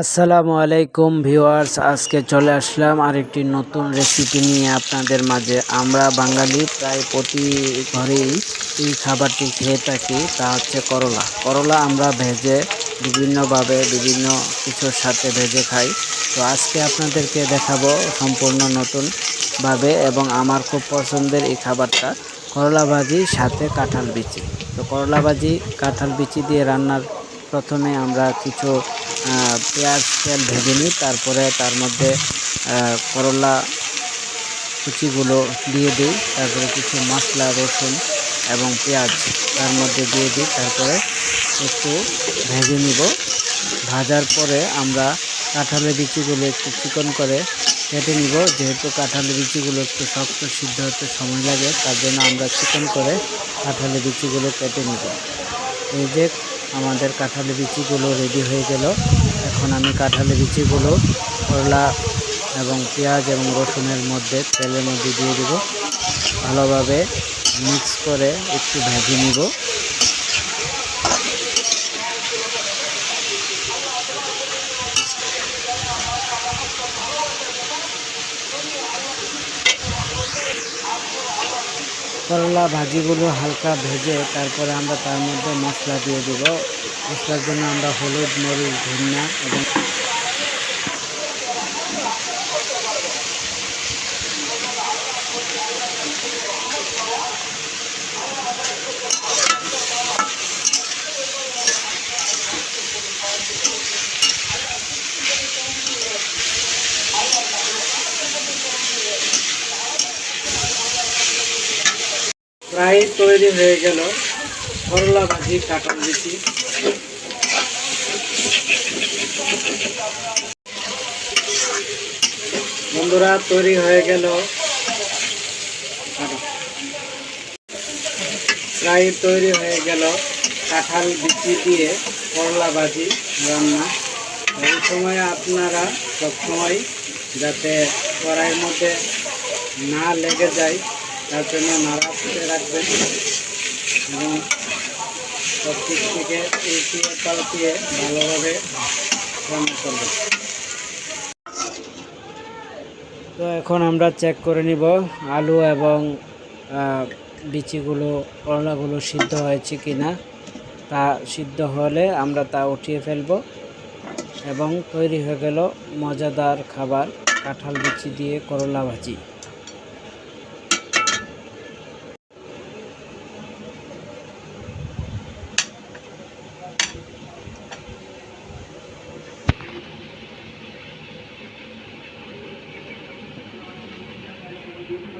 আসসালামু আলাইকুম ভিউয়ার্স, আজকে চলে আসলাম আরেকটি নতুন রেসিপি নিয়ে আপনাদের মাঝে। আমরা বাঙালি, প্রায় প্রতি ঘরেই এই খাবারটি খেয়ে থাকি, তা হচ্ছে করলা। করলা আমরা ভেজে বিভিন্নভাবে বিভিন্ন কিছুর সাথে ভেজে খাই। তো আজকে আপনাদেরকে দেখাবো সম্পূর্ণ নতুনভাবে এবং আমার খুব পছন্দের এই খাবারটা, করলা ভাজি, সাথে কাঁঠাল বিচি। তো করলা ভাজি, কাঁঠাল বিচি দিয়ে রান্নার প্রথমে আমরা কিছু পেঁয়াজ, তেল ভেজে নিই, তারপরে তার মধ্যে করলা কুচিগুলো দিয়ে দিই, তারপরে কিছু মশলা, রসুন এবং পেঁয়াজ তার মধ্যে দিয়ে দিই, তারপরে একটু ভেজে নিব। ভাজার পরে আমরা কাঁঠালের বিচিগুলো একটু চিকন করে কেটে নিব। যেহেতু কাঁঠালের বিচিগুলো একটু শক্ত, সিদ্ধ হতে সময় লাগে, তার জন্য আমরা চিকন করে কাঁঠালের বিচিগুলো কেটে নিব। এই যে আমাদের কাঁঠালের বিচিগুলো রেডি হয়ে গেল। এখন আমি কাঁঠালের বিচিগুলো করলা এবং পেঁয়াজ এবং রসুনের মধ্যে তেলের মধ্যে দিয়ে দেবো। ভালোভাবে মিক্স করে একটু ভেজে নিব। করলা ভাজিগুলো হালকা ভেজে তারপরে আমরা তার মধ্যে মশলা দিয়ে দেবো। মশলার জন্য আমরা হলুদ, মরিচ, ধনিয়া এবং প্রায় তৈরি হয়ে গেল করলা ভাজি, কাঁঠাল বিচি বন্ধুরা, তৈরি হয়ে গেল প্রায় তৈরি হয়ে গেল কাঁঠাল বিচি দিয়ে করলা ভাজি রান্না। এই সময় আপনারা সবসময় যাতে কড়াইয়ের মধ্যে না লেগে যায় তার জন্য নাড়া ফুটে রাখবেন এবং সব দিক থেকে উল্টিয়ে পাল্টিয়ে ভালোভাবে রান্না করবেন তো এখন আমরা চেক করে নিব আলু এবং বিচিগুলো, করলাগুলো সিদ্ধ হয়েছে কি না তা সিদ্ধ হলে আমরা তা উঠিয়ে ফেলব এবং তৈরি হয়ে গেল মজাদার খাবার, কাঁঠাল বিচি দিয়ে করলা ভাজি।